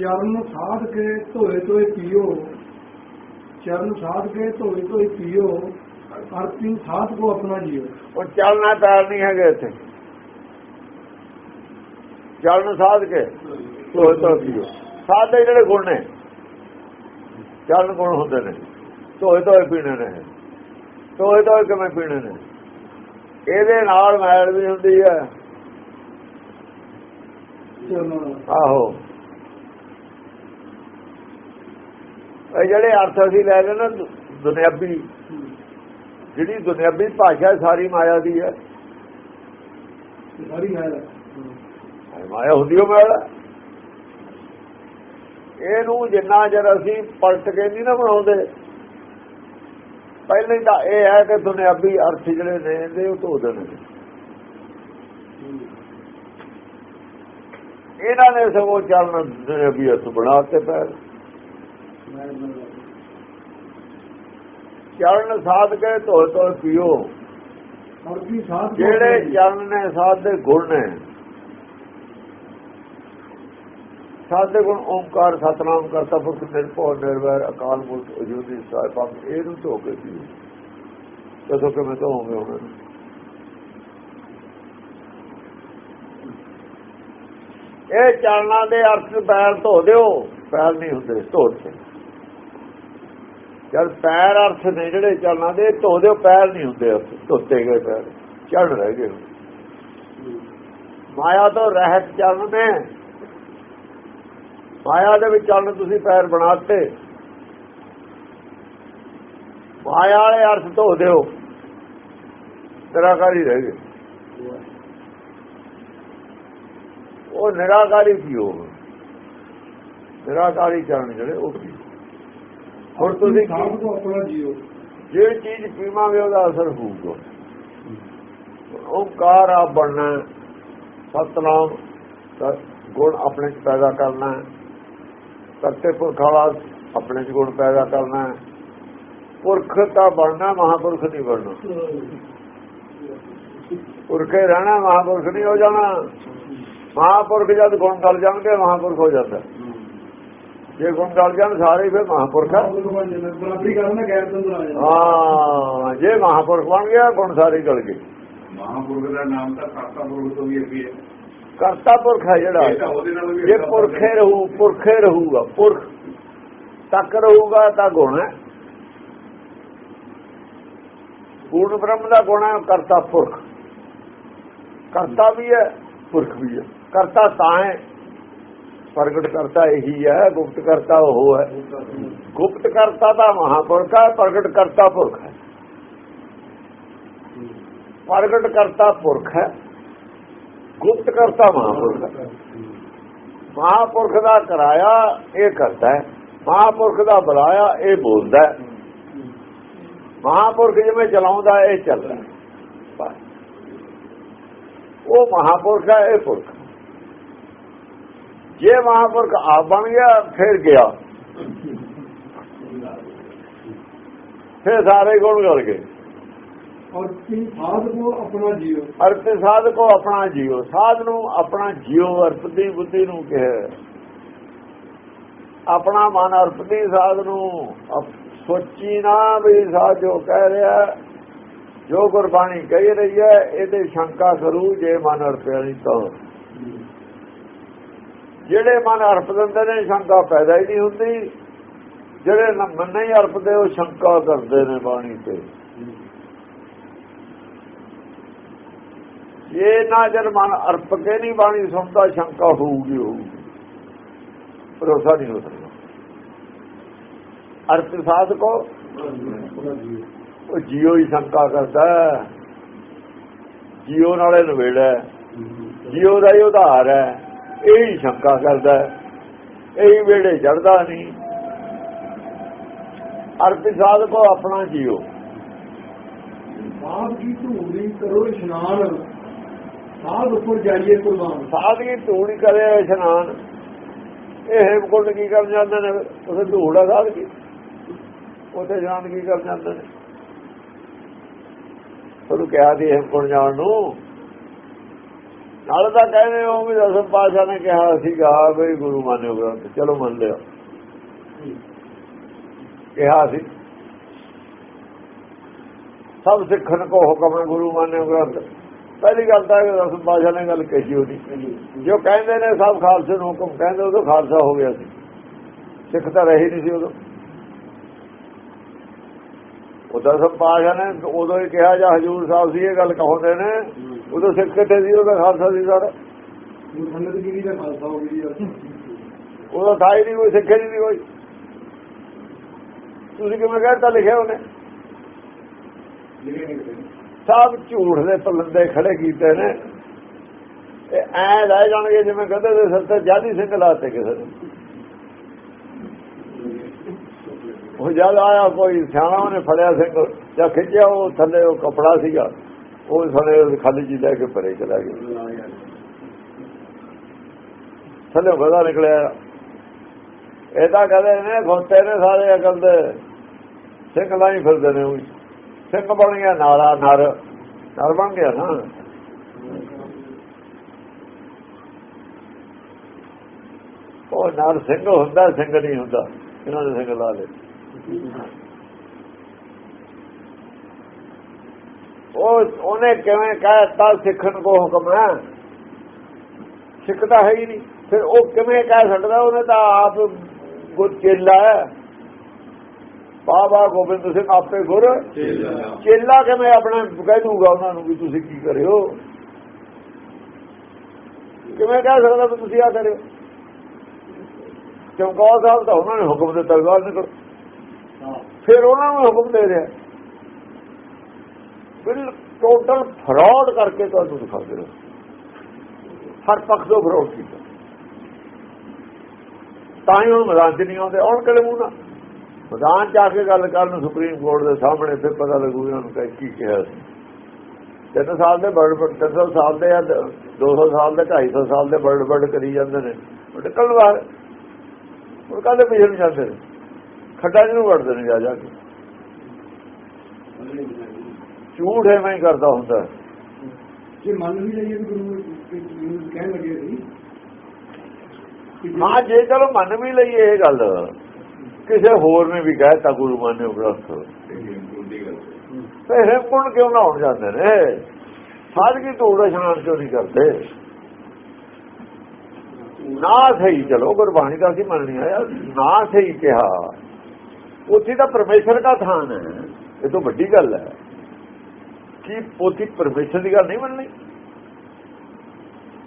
ਚਰਨ ਸਾਧ ਕੇ ਧੋਏ ਧੋਏ ਪੀਓ। ਚਰਨ ਸਾਧ ਕੇ ਧੋਏ ਧੋਏ ਪੀਓ ਅਰਤੀ ਸਾਧ ਕੋ ਆਪਣਾ ਜੀਓ। ਉਹ ਚੱਲਣਾ ਪੈਰ ਨਹੀਂ ਹੈਗੇ ਇੱਥੇ। ਚੱਲਣ ਸਾਧ ਕੇ ਧੋਏ ਧੋਏ ਪੀਓ। ਸਾਧ ਦੇ ਜਿਹੜੇ ਗੁਣ ਨੇ ਚੱਲਣ ਗੁਣ ਹੁੰਦੇ ਨੇ। ਧੋਏ ਧੋਏ ਪੀਣੇ ਨੇ। ਧੋਏ ਧੋਏ ਕਿਵੇਂ ਪੀਣੇ ਨੇ? ਇਹਦੇ ਨਾਲ ਮੈਲ ਵੀ ਹੁੰਦੀ ਹੈ। ਚਰਨ ਆਹੋ। ਇਹ ਜਿਹੜੇ ਅਰਥ ਅਸੀਂ ਲੈ ਲੈਣਾ ਦੁਨਿਆਵੀ ਜਿਹੜੀ ਦੁਨਿਆਵੀ ਭਾਸ਼ਾ ਸਾਰੀ ਮਾਇਆ ਦੀ ਹੈ। ਸਾਰੀ ਹੈ ਮਾਇਆ ਹੁੰਦੀ ਉਹ ਮਾਇਆ। ਇਹਨੂੰ ਜਿੰਨਾ ਜਰ ਅਸੀਂ ਪਲਟ ਕੇ ਨਹੀਂ ਨਾ ਬਣਾਉਂਦੇ ਪਹਿਲਾਂ ਹੀ ਤਾਂ ਇਹ ਹੈ ਕਿ ਦੁਨਿਆਵੀ ਅਰਥ ਜਿਹੜੇ ਨੇ ਇਹਦੇ ਉਹ ਧੋ ਦੇਣੇ ਨੇ। ਇਹਨਾਂ ਨੇ ਸਗੋਂ ਚੱਲਣ ਦੁਨਿਆਵੀ ਅਰਥ ਬਣਾਤੇ ਪੈਰ। ਚਰਨ ਸਾਧ ਕੇ ਧੋ ਧੋ ਪੀਓ। ਜਿਹੜੇ। ਚਰਨ ਨੇ ਸਾਧ ਦੇ ਗੁਣ ਨੇ। ਸਾਧ ਦੇ ਗੁਣ ਓਮਕਾਰ ਸਤਨਾਮ ਕਰਤਾ ਪੁਰਖ ਨਿਰਭਉ ਨਿਰਵੈਰ ਅਕਾਲ ਮੂਰਤ ਅਜੂਦੀ ਸਾਹਿਬ ਇਹਨੂੰ ਧੋ ਕੇ ਪੀਓ। ਜਦੋਂ ਕਿ ਮੈਂ ਧੋਵਾਂਗੇ ਉਹਨਾਂ ਨੂੰ ਇਹ ਚਰਨਾਂ ਦੇ ਅਰਥ ਪੈਰ ਧੋ ਦਿਓ। ਪੈਰ ਨਹੀਂ ਹੁੰਦੇ ਧੋਤੇ ਜਦ ਪੈਰ ਅਰਥ ਨੇ ਜਿਹੜੇ ਚਰਨਾਂ ਦੇ ਧੋ ਦਿਓ ਪੈਰ ਨਹੀਂ ਹੁੰਦੇ ਅਰਥ, ਧੋਤੇ ਗਏ ਪੈਰ ਚੜ ਰਹਿ ਗਏ। ਮਾਇਆ ਤੋਂ ਰਹਿਤ ਚਰਨ ਨੇ ਮਾਇਆ ਦੇ ਵਿੱਚ ਚੱਲਣ ਤੁਸੀਂ ਪੈਰ ਬਣਾਤੇ ਮਾਇਆ ਵਾਲੇ ਅਰਥ ਧੋ ਦਿਓ ਨਿਰਾਕਾਰੀ ਰਹਿ ਗਏ ਉਹ ਨਿਰਾਕਾਰੀ ਕੀ ਹੋ ਨਿਰਾਕਾਰੀ ਚਰਨ ਜਿਹੜੇ ਉਹ ਕੀ ਹੁਣ ਤੁਸੀਂ ਸਾਧ ਕੋ ਆਪਣਾ ਜੀਓ ਜਿਹੜੀ ਚੀਜ਼ ਪੀਵਾਂਗੇ ਉਹਦਾ ਅਸਰ ਹੋਊਗਾ ਓੰਕਾਰ ਆ ਬਣਨਾ। ਸਤਨਾਮ ਦਾ ਗੁਣ ਆਪਣੇ ਚ ਪੈਦਾ ਕਰਨਾ। ਕਰਤੇ ਪੁਰਖ ਵਾਲਾ ਆਪਣੇ ਚ ਗੁਣ ਪੈਦਾ ਕਰਨਾ। ਪੁਰਖ ਤਾਂ ਬਣਨਾ ਮਹਾਪੁਰਖ ਨਹੀਂ ਬਣਨਾ ਪੁਰਖੇ ਰਹਿਣਾ ਮਹਾਪੁਰਖ ਨਹੀਂ ਹੋ ਜਾਣਾ ਮਹਾਪੁਰਖ ਜਦ ਗੁਣ ਗਲ ਜਾਣਗੇ ਮਹਾਪੁਰਖ ਹੋ ਜਾਂਦਾ ਜੇ ਗੁਣ ਗਲ ਜਾਣ ਸਾਰੇ ਫਿਰ ਮਹਾਪੁਰਖ ਹਾਂ ਜੇ ਮਹਾਪੁਰਖ ਬਣ ਗਿਆ ਗੁਣ ਸਾਰੇ ਗਲ ਗਏ। ਮਹਾਂਪੁਰਖ ਦਾ ਨਾਮ ਤਾਂ ਕਰਤਾ ਪੁਰਖ ਤੋਂ ਵੀ ਅੱਗੇ ਹੈ ਕਰਤਾ ਪੁਰਖ ਹੈ ਜਿਹੜਾ। ਜੇ ਪੁਰਖੇ ਰਹੂ ਪੁਰਖੇ ਰਹੂਗਾ ਪੁਰਖ। ਤੱਕ ਰਹੂਗਾ ਤਾਂ ਗੁਣ ਹੈ। ਪੂਰਨ ਬ੍ਰਹਮ ਦਾ ਗੁਣ ਹੈ ਕਰਤਾ ਪੁਰਖ। ਕਰਤਾ ਵੀ ਹੈ ਪੁਰਖ ਵੀ ਹੈ। ਕਰਤਾ ਤਾਂ ਹੈ। ਪ੍ਰਗਟ ਕਰਤਾ ਇਹੀ ਹੈ, ਗੁਪਤ ਕਰਤਾ ਉਹ ਹੈ। ਗੁਪਤ ਕਰਤਾ ਦਾ ਮਹਾਪੁਰਖ ਹੈ, ਪ੍ਰਗਟ ਕਰਤਾ ਪੁਰਖ ਹੈ। ਪ੍ਰਗਟ ਕਰਤਾ ਪੁਰਖ ਹੈ, ਗੁਪਤ ਕਰਤਾ ਮਹਾਪੁਰਖ ਹੈ। ਮਹਾਪੁਰਖ ਦਾ ਕਰਾਇਆ ਇਹ ਕਰਦਾ ਹੈ, ਮਹਾਪੁਰਖ ਦਾ ਬੁਲਾਇਆ ਇਹ ਬੋਲਦਾ ਹੈ। ਮਹਾਪੁਰਖ ਜਿਵੇਂ ਚਲਾਉਂਦਾ, ਇਹ ਚੱਲਦਾ ਉਹ ਮਹਾਪੁਰਖ ਹੈ, ਇਹ ਪੁਰਖ ਜੇ ਮਹਾਪੁਰਖ ਆਪ ਬਣ ਗਿਆ ਫਿਰ ਗਿਆ। ਫਿਰ ਸਾਰੇ ਗੁਣ ਗਲ ਗਏ। ਅਰਤੀ ਸਾਧ ਕੋ ਆਪਣਾ ਜੀਓ। ਅਰਥ ਸਾਧ ਕੋ ਆਪਣਾ ਜੀਵ ਸਾਧ ਨੂੰ ਆਪਣਾ ਜੀਵ ਅਰਪਦੀ ਬੁੱਧੀ ਨੂੰ ਕਹੇ। ਆਪਣਾ ਮਨ ਅਰਪਦੀ ਸਾਧ ਨੂੰ ਸੋਚੀ ਨਾ ਵੀ ਸਾਧ ਜੋ ਕਹਿ ਰਿਹਾ ਜੋ ਗੁਰਬਾਣੀ ਕਹਿ ਰਹੀ ਹੈ ਇਹਦੇ ਸ਼ੰਕਾ ਕਰੂ ਜੇ ਮਨ ਅਰਪਿਆ ਨਹੀਂ ਤਾਂ ਜਿਹੜੇ ਮਨ ਅਰਪ ਦਿੰਦੇ ਨੇ, ਸ਼ੰਕਾ ਪੈਦਾ ਹੀ ਨਹੀਂ ਹੁੰਦੀ। ਜਿਹੜੇ ਮਨ ਨਹੀਂ ਅਰਪਦੇ, ਉਹ ਸ਼ੰਕਾ ਕਰਦੇ ਨੇ ਬਾਣੀ ਤੇ। ਇਹ ਨਾ ਜਦ ਮਨ ਅਰਪ ਕੇ ਨਹੀਂ ਬਾਣੀ ਸੁਣਦਾ, ਸ਼ੰਕਾ ਹੋਊਗੀ ਹੋਊਗੀ। ਭਰੋਸਾ ਨਹੀਂ ਹੋ ਸਕਦਾ। ਅਰਥ ਸਾਧ ਕੋ ਜੀਓ ਉਹ ਜੀਓ ਹੀ ਸ਼ੰਕਾ ਕਰਦਾ। ਜੀਓ ਨਾਲੇ ਨਵੇੜਾ। ਜੀਓ ਦਾ ਹੀ ਉਧਾਰ ਹੈ। ਇਹ ਹੀ ਸ਼ੰਕਾ ਕਰਦਾ ਹੈ। ਇਹ ਵੇੜੇ ਜੜਦਾ ਨਹੀਂ। ਅਰਥ ਸਾਧ ਕੋ ਆਪਣਾ ਜੀਓ। ਸਾਧ ਕੀ ਧੂੜੀ ਕਰੋ ਇਸ਼ਨਾਨ। ਸਾਧ ਉੱਪਰ ਜਾਈਏ ਕੁਰਬਾਨ। ਸਾਧਗੀ ਧੂੜ ਕਰੇ ਇਸ਼ਨਾਨ। ਇਹ ਹੇਮਕੁੰਡ ਕੀ ਕਰਨ ਜਾਂਦੇ ਨੇ? ਉਸੇ ਧੂੜਾ ਸਾਧਗੀ ਉੱਥੇ ਜਾਣ ਕੀ ਕਰਨ ਜਾਂਦੇ ਨੇ? ਉਹਨੂੰ ਕਿਹਾ ਦੀ ਹੇਮਕੁੰਡ ਜਾਣ ਨੂੰ? ਨਾਲ ਤਾਂ ਕਹਿੰਦੇ ਹੋ ਵੀ ਦਸਮ ਪਾਸ਼ਾ ਨੇ ਕਿਹਾ ਸੀਗਾ ਵੀ ਗੁਰੂ ਮੰਨਿਓ ਗ੍ਰੰਥ, ਚਲੋ ਮੰਨ ਲਿਆ ਕਿਹਾ ਸੀ। ਸਭ ਸਿੱਖਣ ਕੋ ਹੁਕਮ ਹੈ ਗੁਰੂ ਮੰਨਿਓ ਗ੍ਰੰਥ। ਪਹਿਲੀ ਗੱਲ ਤਾਂ ਇਹ ਦਸਮ ਪਾਸ਼ਾ ਨੇ ਗੱਲ ਕਹੀ ਉਹਦੀ। ਜੋ ਕਹਿੰਦੇ ਨੇ ਸਭ ਖਾਲਸੇ ਨੂੰ ਹੁਕਮ, ਕਹਿੰਦੇ ਉਦੋਂ ਖਾਲਸਾ ਹੋ ਗਿਆ ਸੀ। ਸਿੱਖ ਤਾਂ ਰਹੇ ਨਹੀਂ ਸੀ ਉਦੋਂ। ਉਹ ਦਸਮ ਪਾਸ਼ਾ ਨੇ ਉਦੋਂ ਹੀ ਕਿਹਾ ਜਾਂ ਹਜੂਰ ਸਾਹਿਬ ਸੀ ਇਹ ਗੱਲ ਕਹੋਦੇ ਨੇ। ਉਦੋਂ ਸਿੱਖ ਕਿੱਥੇ ਸੀ ਉਹਦਾ ਖਾਲਸਾ ਸੀ ਸਾਰਾ ਉਹਦਾ ਥਾ ਹੀ ਨਹੀਂ ਕੋਈ ਸਿੱਖੇ ਨਹੀਂ ਕੋਈ। ਤੁਸੀਂ ਕਿਵੇਂ ਕਹਿਤਾ ਲਿਖਿਆ ਉਹਨੇ? ਸਭ ਝੂਠ ਦੇ ਪਲੰਦੇ ਖੜੇ ਕੀਤੇ ਨੇ। ਇਹ ਐ ਲੈ ਜਾਣਗੇ ਜਿਵੇਂ ਕਹਿੰਦੇ ਦੇ ਸਿਰ ਤੇ ਜਾਦੀ ਸਿੰਘ ਲਾਤੇ ਕਿਸੇ ਨੇ। ਉਹ ਜਦ ਆਇਆ ਕੋਈ ਸਿਆਣਾ, ਉਹਨੇ ਫੜਿਆ ਸਿੰਘ, ਜਾਂ ਖਿੱਚਿਆ, ਉਹ ਥੱਲੇ ਉਹ ਕਪੜਾ ਸੀਗਾ। ਉਹ ਸਾਰੇ ਖਾਲੀ ਜੀ ਲੈ ਕੇ ਪਰੇ ਚਲਾ ਗਿਆ। ਥੱਲੇ ਗਦਾ ਨਿਕਲਿਆ। ਇਹ ਤਾਂ ਕਹਿੰਦੇ ਨੇ ਖੋਤੇ ਨੇ ਸਾਰੇ ਅਕਲ ਦੇ ਸਿੰਘ ਲਾਈ ਫਿਰਦੇ ਨੇ ਉਹੀ। ਸਿੰਘ ਬਣ ਗਿਆ ਨਾਲਾ, ਨਰ। ਨਰ ਬਣ ਗਿਆ ਨਾ। ਉਹ ਨਰ ਸਿੰਘ ਹੁੰਦਾ, ਸਿੰਘ ਨਹੀਂ ਹੁੰਦਾ। ਇਹਨਾਂ ਦੇ ਸਿੰਘ ਲਾ ਲੈ ਉਹ ਉਹਨੇ ਕਿਵੇਂ ਕਹਿਤਾ ਸਿੱਖਣ ਕੋ ਹੁਕਮ ਹੈ? ਸਿੱਖ ਤਾਂ ਹੈ ਹੀ ਨਹੀਂ। ਫਿਰ ਉਹ ਕਿਵੇਂ ਕਹਿ ਸਕਦਾ? ਉਹਨੇ ਤਾਂ ਆਪ ਗੁਰ ਚੇਲਾ ਹੈ। ਬਾਬਾ ਗੋਬਿੰਦ ਸਿੰਘ ਆਪੇ ਗੁਰ ਚੇਲਾ ਕਿਵੇਂ ਆਪਣਾ ਕਹਿ ਦੂਗਾ ਉਹਨਾਂ ਨੂੰ ਵੀ ਤੁਸੀਂ ਕੀ ਕਰਿਓ? ਕਿਵੇਂ ਕਹਿ ਸਕਦਾ ਤੁਸੀਂ ਆ ਕਰਿਓ? ਚਮਕੌਰ ਸਾਹਿਬ ਤਾਂ ਉਹਨਾਂ ਨੇ ਹੁਕਮ ਦਿੱਤਾ ਗੱਲ ਨਿਕਲ। ਫਿਰ ਉਹਨਾਂ ਨੂੰ ਹੁਕਮ ਦੇ ਰਿਹਾ। ਬਿਲ ਟੋਟਲ ਫਰਾਡ ਕਰਕੇ ਤੁਹਾਨੂੰ ਦਿਖਾ ਦੇ ਰਿਹਾ। ਹਰ ਪੱਖ ਤੋਂ ਫਰਾਡ ਕੀਤਾ। ਤਾਂ ਹੀ ਉਹ ਮੈਦਾਨ 'ਚ ਨਹੀਂ ਆਉਂਦੇ, ਆਉਣ ਕਿਹੜੇ ਮੂੰਹ ਨਾਲ? ਮੈਦਾਨ 'ਚ ਆ ਕੇ ਗੱਲ ਕਰਨ ਸੁਪਰੀਮ ਕੋਰਟ ਦੇ ਸਾਹਮਣੇ ਫਿਰ ਪਤਾ ਲੱਗੂ ਇਹਨਾਂ ਨੂੰ ਕੀ ਕਿਹਾ ਸੀ। ਤਿੰਨ ਸਾਲ ਦੇ ਬੜ ਬੜ 300 ਸਾਲ ਦੇ ਆ 200 ਸਾਲ ਦੇ 250 ਸਾਲ ਦੇ ਬੜ ਬੜ ਕਰੀ ਜਾਂਦੇ ਨੇ। ਉਹ ਨਿਕਲ ਬਾਹਰ ਉਹ ਕਹਿੰਦੇ ਪਿਛੇ ਜਾਂਦੇ ਨੇ? ਖੱਡਾ ਜਿਹਨੂੰ ਵੜਦੇ ਨੇ ਜਾ ਜਾ ਕੇ। ਝੂਠ ਐਵੇਂ ਹੀ ਕਰਦਾ ਹੁੰਦਾ। ਜੇ ਮੰਨ ਵੀ ਲਈਏ ਗੁਰੂ ਕਹਿਣ ਲੱਗੇ ਸੀ ਹਾਂ ਜੇ ਚਲੋ ਮੰਨ ਵੀ ਲਈਏ ਇਹ ਗੱਲ ਕਿਸੇ ਹੋਰ ਨੇ ਵੀ ਕਹਿਤਾ ਗੁਰੂ ਦੀ ਗੱਲ ਤੇ ਹੇਮਕੁੰਡ ਕਿਉਂ ਨਾ ਉੱਠ ਜਾਂਦੇ ਨੇ? ਸਾਦਗੀ ਧੂੜ ਇਸ਼ਨਾਨ ਕਿਉਂ ਨਹੀਂ ਕਰਦੇ? ਨਾ ਸਹੀ ਚਲੋ ਗੁਰਬਾਣੀ ਦਾ ਅਸੀਂ ਮੰਨਣੀ ਆ? ਯਾਰ ਨਾ ਸਹੀ ਕਿਹਾ। ਉੱਥੇ ਤਾਂ ਪਰਮੇਸ਼ਰ ਦਾ ਥਾਨ ਹੈ। ਇਹ ਤੋਂ ਵੱਡੀ ਗੱਲ ਹੈ ਕਿ ਪੋਥੀ ਪਰਮੇਸ਼ਰ ਦੀ ਗੱਲ ਨਹੀਂ ਮੰਨਣੀ।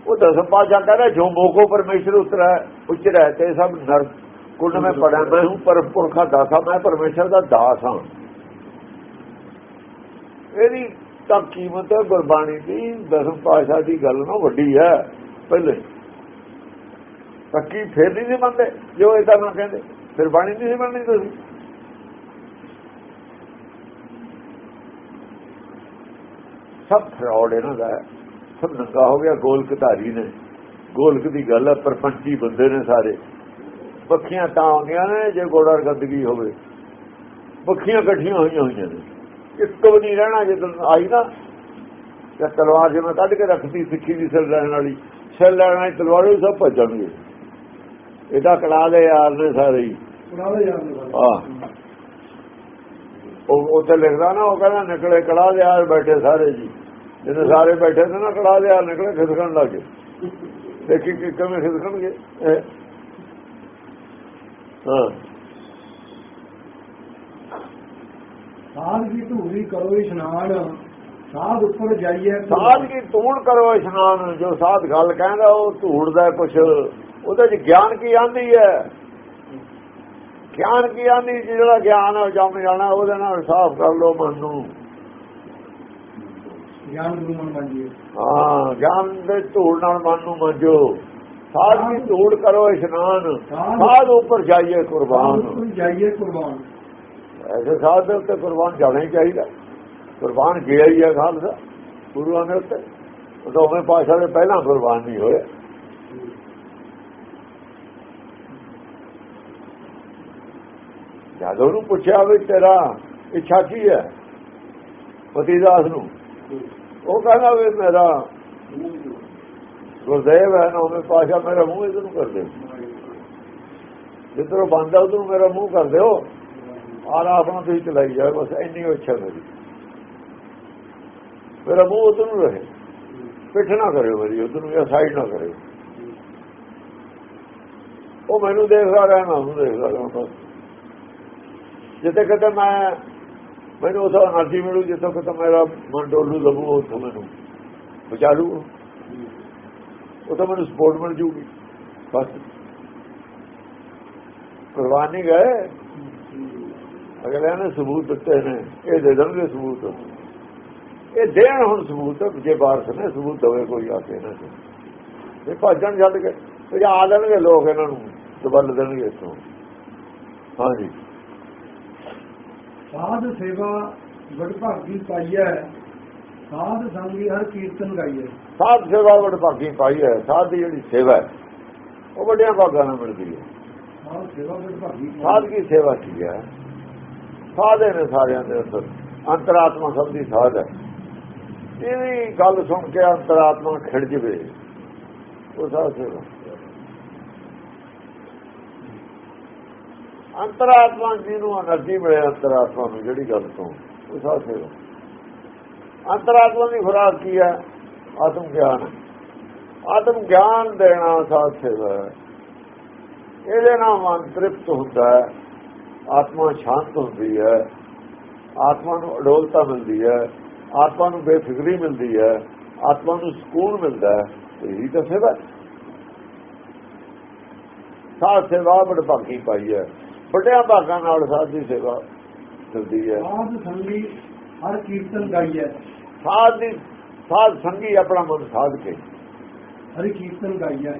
ਉਹ ਦਸਮ ਪਾਸ਼ਾ ਕਹਿੰਦਾ ਜੋ ਮੋਕੋ ਪਰਮੇਸ਼ਰ ਉਤਰਾ, ਉਚਰਾ ਤੇ ਸਭ ਨਰ ਕੁੰਡ ਮੈਂ ਪੜਾ ਮੈਂ ਹੂੰ ਪਰਮ ਪੁਰਖਾ ਦਾਸਾ ਮੈਂ ਪਰਮੇਸ਼ਰ ਦਾ ਦਾਸ ਹਾਂ। ਇਹਦੀ ਤਾਂ ਕੀਮਤ ਗੁਰਬਾਣੀ ਦੀ, ਦਸਮ ਪਾਸ਼ਾ ਦੀ ਗੱਲ ਨਾ ਵੱਡੀ ਹੈ, ਪਹਿਲੇ। ਪੱਕੀ ਫੇਰ ਨਹੀਂ ਸੀ ਮੰਨਦੇ? ਜੋ ਇਦਾਂ ਨਾ ਕਹਿੰਦੇ, ਫਿਰ ਬਾਣੀ ਨਹੀਂ ਸੀ ਮੰਨਣੀ ਤੁਸੀਂ। ਸਭ ਫਰਾਡ ਇਹਨਾਂ ਦਾ ਹੈ। ਸਭ ਨੰਗਾ ਹੋ ਗਿਆ ਗੋਲਕ ਧਾਰੀ ਨੇ। ਗੋਲਕ ਦੀ ਗੱਲ ਹੈ ਪਰਪੰਚੀ ਬੰਦੇ ਨੇ ਸਾਰੇ। ਪੱਖੀਆਂ ਤਾਂ ਆਉਂਦੀਆਂ ਨੇ ਜੇ ਗੋੜਾ ਗੰਦਗੀ ਹੋਵੇ। ਪੱਖੀਆਂ ਇਕੱਠੀਆਂ ਹੋਈਆਂ ਹੋਈਆਂ ਨੇ। ਇੱਕ ਵੀ ਨਹੀਂ ਰਹਿਣਾ ਜਦੋਂ ਆਈ ਨਾ। ਤੇ ਤਲਵਾਰ ਜਿਵੇਂ ਕੱਢ ਕੇ ਰੱਖਦੀ ਸਿੱਖੀ ਦੀ ਸਿਰ ਲੈਣ ਵਾਲੀ। ਸਿਰ ਲੈਣ ਵਾਲੀ ਤਲਵਾਰ ਵੀ ਸਭ ਭੱਜਣਗੇ ਇਹਦਾ ਕੜਾ ਦੇ ਯਾਰ ਨੇ ਸਾਰੇ ਹੀ। ਉਡਾ ਦੇ ਯਾਰ ਨੂੰ ਆਹ। ਉਹ ਉੱਥੇ ਲਿਖਦਾ ਨਾ ਉਹ ਕਹਿੰਦਾ ਨਿਕਲੇ ਕੜਾ ਦੇ ਯਾਰ ਬੈਠੇ ਸਾਰੇ ਜੀ। ਜਦੋਂ ਸਾਰੇ ਬੈਠੇ ਨੇ ਨਾ ਕੜਾ ਦੇ ਯਾਰ ਨਿਕਲੇ ਖਿਸਕਣ ਲੱਗੇ ਦੇਖੀ ਕਿ ਕਿਵੇਂ ਖਿਸਕਣਗੇ। ਹਾਂ। ਸਾਧ ਕੀ ਧੂਰੀ ਕਰੋ ਇਸ਼ਨਾਨ ਸਾਧ ਉੱਪਰ ਜਾਈਏ ਸਾਧ ਕੀ ਧੂੜ ਕਰੋ ਇਸ਼ਨਾਨ ਜੋ ਸਾਧ ਗੱਲ ਕਹਿੰਦਾ ਉਹ ਧੂੜ ਦਾ ਕੁਛ ਉਹਦੇ ਚ ਗਿਆਨ ਕੀ ਆਂਦੀ ਹੈ? ਗਿਆਨ ਕੀ ਆਂਦੀ ਜਿਹੜਾ ਗਿਆਨ ਹੈ ਜੰਮ ਜਾਣਾ ਉਹਦੇ ਨਾਲ ਸਾਫ਼ ਕਰ ਲੋ ਮਨ ਨੂੰ। ਗਿਆਨ ਗੁਰੂ ਮਨ ਮੰਜੀਏ ਹਾਂ ਗਿਆਨ ਦੇ ਧੂੜ ਨਾਲ ਮਨ ਨੂੰ ਮੰਜੋ। ਸਾਧ ਕੀ ਧੂੜ ਕਰੋ ਇਸ਼ਨਾਨ। ਸਾਧ ਉੱਪਰ ਜਾਈਏ ਕੁਰਬਾਨ। ਜਾਈਏ ਕੁਰਬਾਨ। ਐਸੇ ਸਾਧ ਦੇ ਉੱਤੇ ਕੁਰਬਾਨ ਜਾਣਾ ਹੀ ਚਾਹੀਦਾ। ਕੁਰਬਾਨ ਗਿਆ ਹੀ ਹੈ ਖਾਲਸਾ। ਗੁਰੂਆਂ ਦੇ ਉੱਤੇ। ਉਵੇਂ ਪਾਸ਼ਾ ਦੇ ਪਹਿਲਾਂ ਕੁਰਬਾਨ ਨਹੀਂ ਹੋਏ। ਜਦ ਉਹਨੂੰ ਪੁੱਛਿਆ ਵੀ ਤੇਰਾ ਇੱਛਾ ਕੀ ਹੈ, ਪਤੀਦਾਸ ਨੂੰ। ਉਹ ਕਹਿੰਦਾ ਵੀ ਮੇਰਾ ਗੁਰਦੇਵ ਹੈ ਨੌਵੇਂ ਪਾਸ਼ਾ ਮੇਰਾ ਮੂੰਹ ਇਧਰ ਨੂੰ ਕਰ ਦਿਓ। ਜਿੱਧਰੋਂ ਬੰਦ ਆ ਮੇਰਾ ਮੂੰਹ ਕਰ ਦਿਓ। ਆਰ ਆਪਣਾ ਤੁਸੀਂ ਚਲਾਈ ਜਾਓ, ਬਸ ਇੰਨੀ ਓ ਇੱਛਾ ਮੇਰੀ। ਮੇਰਾ ਮੂੰਹ ਉਧਰ ਨੂੰ ਰਹੇ। ਪਿੱਠ ਨਾ ਕਰਿਓ ਮੇਰੀ, ਉਧਰ ਨੂੰ ਜਾਂ ਸਾਈਡ ਨਾ ਕਰਿਓ। ਉਹ ਮੈਨੂੰ ਦੇਖਦਾ ਰਿਹਾ ਮੈਂ ਉਹਨੂੰ ਦੇਖਦਾ ਰਿਹਾ ਬਸ। ਜਿੱਥੇ ਕਿਤੇ ਮੈਂ, ਮੈਨੂੰ ਉਦੋਂ ਅਰਜ਼ੀ ਮਿਲੂ, ਜਿੱਥੋਂ ਕਿਤੇ ਮੇਰਾ ਮਨ ਡੋਲੂ ਲੱਭੂ, ਉਥੋਂ ਮੈਨੂੰ ਬਚਾ ਲੂ। ਉਥੋਂ ਮੈਨੂੰ ਸਪੋਰਟ ਮਿਲ ਜੂਗੀ, ਬਸ। ਪ੍ਰਵਾਨ ਗਏ। ਅਗਲੇ ਨੇ ਸਬੂਤ ਦਿੱਤੇ ਨੇ, ਇਹ ਦੇ ਦੇਣਗੇ ਸਬੂਤ। ਇਹ ਦੇਣ ਹੁਣ ਸਬੂਤ, ਜੇ ਬਾਰਸ ਨੇ ਸਬੂਤ ਦਵੇ, ਕੋਈ ਆ ਕੇ ਨਾ ਇਹ ਭਾਜਣ ਛੱਡ ਕੇ ਆ ਦੇਣਗੇ ਲੋਕ ਇਹਨਾਂ ਨੂੰ ਤੇ ਦਬਲ ਦੇਣਗੇ ਇਥੋਂ। ਹਾਂਜੀ। ਸਾਧ ਸੇਵਾ ਵਡਭਾਗੀ ਪਾਈਐ। ਸਾਧ ਸੰਗੀ ਹਰ ਕੀਰਤਨ ਗਾਈਐ। ਸਾਧ ਸੇਵਾ ਵਡ ਭਾਗੀ ਪਾਈ ਹੈ ਸਾਧ ਦੀ ਜਿਹੜੀ ਸੇਵਾ ਹੈ ਉਹ ਵੱਡਿਆਂ ਭਾਗਾਂ ਨਾਲ ਮਿਲਦੀ ਹੈ। ਸਾਧ ਸੇਵਾ ਵਡਭਾਗੀ ਸਾਧ ਕੀ ਸੇਵਾ ਕੀ ਹੈ? ਸਾਧੇ ਨੇ ਸਾਰਿਆਂ ਦੇ ਅੰਦਰ ਅੰਤਰਾਤਮਾ ਸਭ ਦੀ ਸਾਧ ਹੈ। ਇਹਦੀ ਗੱਲ ਸੁਣ ਕੇ ਅੰਤਰਾਤਮਾ ਖਿੜ ਜਵੇ ਉਹ ਸਾਧ ਸੇਵਾ। ਅੰਤਰਾਤਮਾ ਜਿਹਨੂੰ એનર્ਜੀ ਮਿਲੇ ਅੰਤਰਾਤਮਾ ਨੂੰ, ਜਿਹੜੀ ਗੱਲ ਤੋਂ। ਉਹ ਸਾਥੇ ਅੰਤਰਾਤਮਾ ਦੀ ਖੁਰਾਕ ਕੀ ਹੈ? ਆਤਮ ਗਿਆਨ। ਆਤਮ ਗਿਆਨ ਦੇਣਾ ਸਾਥੇ ਹੈ। ਇਹਦੇ ਨਾਲ ਮਨ ਤ੍ਰਿਪਤ ਹੁੰਦਾ ਹੈ। ਆਤਮਾ ਸ਼ਾਂਤ ਹੁੰਦੀ ਹੈ। ਆਤਮਾ ਨੂੰ ਅਡੋਲਤਾ ਮਿਲਦੀ ਹੈ। ਆਤਮਾ ਨੂੰ ਬੇਫਿਕਰੀ ਮਿਲਦੀ ਹੈ। ਆਤਮਾ ਨੂੰ ਸਕੂਨ ਮਿਲਦਾ ਹੈ। ਇਹੀ ਤਾਂ ਸੇਵਾ ਸਾਥ ਸੇਵਾ ਬੜ ਭਾਗੀ ਪਾਈ ਹੈ। ਵੱਡਿਆਂ ਭਾਗਾਂ ਨਾਲ ਸਾਧ ਦੀ ਸੇਵਾ ਮਿਲਦੀ ਹੈ। ਸਾਧ ਸੰਗੀ ਹਰ ਕੀਰਤਨ ਗਾਈਐ ਸਾਧ ਦੀ ਸਾਧ ਸੰਗੀ ਆਪਣਾ ਮਨ ਸਾਧ ਕੇ। ਹਰੀ ਕੀਰਤਨ ਗਾਈਐ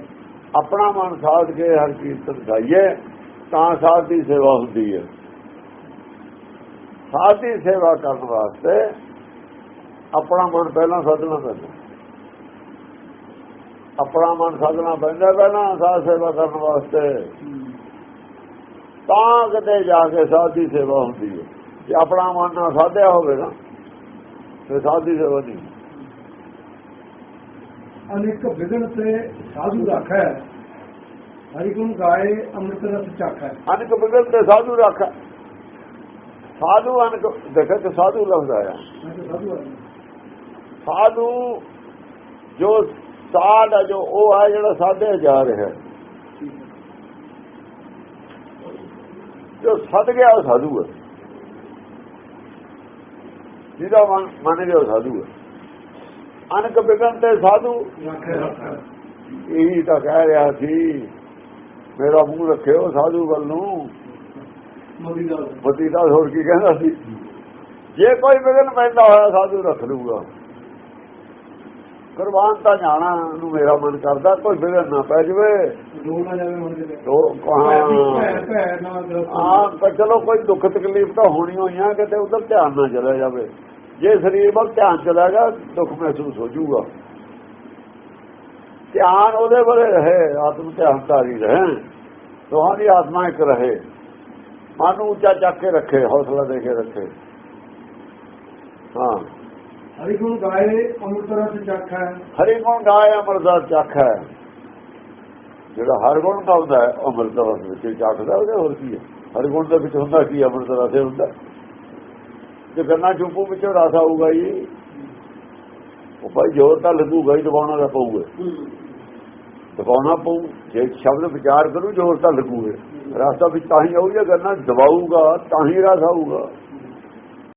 ਆਪਣਾ ਮਨ ਸਾਧ ਕੇ ਹਰ ਕੀਰਤਨ ਗਾਈਏ ਤਾਂ ਸਾਧ ਦੀ ਸੇਵਾ ਹੁੰਦੀ ਹੈ। ਸਾਧ ਦੀ ਸੇਵਾ ਕਰਨ ਵਾਸਤੇ ਆਪਣਾ ਮਨ ਪਹਿਲਾਂ ਸਾਧਣਾ ਪੈਂਦਾ। ਆਪਣਾ ਮਨ ਸਾਧਣਾ ਪੈਂਦਾ ਪਹਿਲਾਂ ਸਾਧ ਸੇਵਾ ਕਰਨ ਵਾਸਤੇ। ਤਾਂ ਕਿਤੇ ਜਾ ਕੇ ਸਾਧ ਸੇਵਾ ਹੁੰਦੀ ਹੈ। ਜੇ ਆਪਣਾ ਮਨ ਨਾ ਸਾਧਿਆ ਹੋਵੇ ਨਾ ਤੇ ਸਾਧ ਸੇਵਾ ਨਹੀਂ। ਅਨੇਕ ਵਿਗਣ ਤੇ ਸਾਧੂ ਰੱਖੈ। ਹਰੀ ਗੁਣ ਗਾਏ ਅੰਮ੍ਰਿਤ ਰਸ ਚਾਖੈ। ਅਨਕ ਬਿਗਲ ਤੇ ਸਾਧੂ ਰੱਖ। ਸਾਧੂ ਅਨਕ ਦੇਖੇ ਤੇ ਸਾਧੂ ਲਫ਼ਜ਼ ਆਇਆ। ਸਾਧੂ ਜੋ ਸਾਧ ਜੋ ਉਹ ਹੈ ਜਿਹੜਾ ਸਾਧਿਆ ਜਾ ਰਿਹਾ ਹੈ। ਜੋ ਸਦ ਗਿਆ ਉਹ ਸਾਧੂ ਹੈ। ਜਿਹਦਾ ਮਨ ਮੰਨ ਗਿਆ ਉਹ ਸਾਧੂ ਹੈ। ਅਨਕ ਬਿਗਨ ਤੇ ਸਾਧੂ। ਇਹੀ ਤਾਂ ਕਹਿ ਰਿਹਾ ਸੀ ਮੇਰਾ ਮੂੰਹ ਰੱਖਿਓ ਸਾਧੂ ਵੱਲ ਨੂੰ। ਮੋਦੀ ਦਾ ਹੋਰ ਕੀ ਕਹਿੰਦਾ ਸੀ? ਜੇ ਕੋਈ ਵਿਗਨ ਪੈਂਦਾ ਹੋਇਆ ਸਾਧੂ ਰੱਖ ਲੂਗਾ ਕੁਰਬਾਨ ਤਾਂ ਜਾਣਾ ਨੂੰ ਮੇਰਾ ਮਨ ਕਰਦਾ ਕੋਈ ਵਿਗਨ ਨਾ ਪੈ ਜਵੇ। ਹਾਂ। ਚਲੋ ਕੋਈ ਦੁੱਖ ਤਕਲੀਫ ਤਾਂ ਹੋਣੀ ਹੋਈਆਂ ਕਿਤੇ ਉਧਰ ਧਿਆਨ ਨਾ ਚਲਾ ਜਾਵੇ। ਜੇ ਸਰੀਰ ਵੱਲ ਧਿਆਨ ਚਲਾ ਗਿਆ ਦੁੱਖ ਮਹਿਸੂਸ ਹੋ ਜਾਊਗਾ। ਧਿਆਨ ਉਹਦੇ ਵੱਲ ਰਹੇ ਆਤਮ ਧਿਆਨ ਧਾਰੀ ਰਹੇ ਦੀ ਆਤਮਾ ਇੱਕ ਰਹੇ। ਮਨ ਉੱਚਾ ਚੱਕ ਕੇ ਰੱਖੇ ਹੌਸਲਾ ਦੇ ਕੇ ਰੱਖੇ। ਹਾਂ। ਹਰੀ ਗੁਣ ਗਾਏ ਅੰਮ੍ਰਿਤ ਰਸ ਹਰੀ ਗੁਣ ਗਾਏ ਅਮਰਦਾ ਚੱਖ ਜਿਹੜਾ ਹਰ ਗੁਣ ਗਾਉਂਦਾ ਹੈ, ਉਹ ਵਿੱਚ ਚੱਖਦਾ ਉਹਦੇ ਹੋਰ ਕੀ ਹੈ? ਹਰ ਗੁਣ ਦੇ ਵਿੱਚ ਹੁੰਦਾ ਕੀ ਅਮਰਤ ਹੁੰਦਾ। ਜੇ ਗੰਨਾ ਚੁੰਪੂ ਵਿੱਚੋਂ ਰਸ ਆਊਗਾ ਜੀ, ਉਹ ਭਾਈ ਜੋਰ ਤਾਂ ਲੱਗੂਗਾ ਹੀ ਦਬਾਉਣਾ ਦਾ ਪਊਗਾ। ਦਬਾਉਣਾ ਪਊ, ਜੇ ਸ਼ਬਦ ਵਿਚਾਰ ਕਰੂ, ਜੋਰ ਤਾਂ ਲੱਗੂਗਾ। ਰਸਤਾ ਵਿੱਚ ਤਾਂ ਹੀ ਆਊਗਾ ਗੰਨਾ ਦਬਾਊਗਾ, ਤਾਂ ਹੀ ਰਸ ਆਊਗਾ।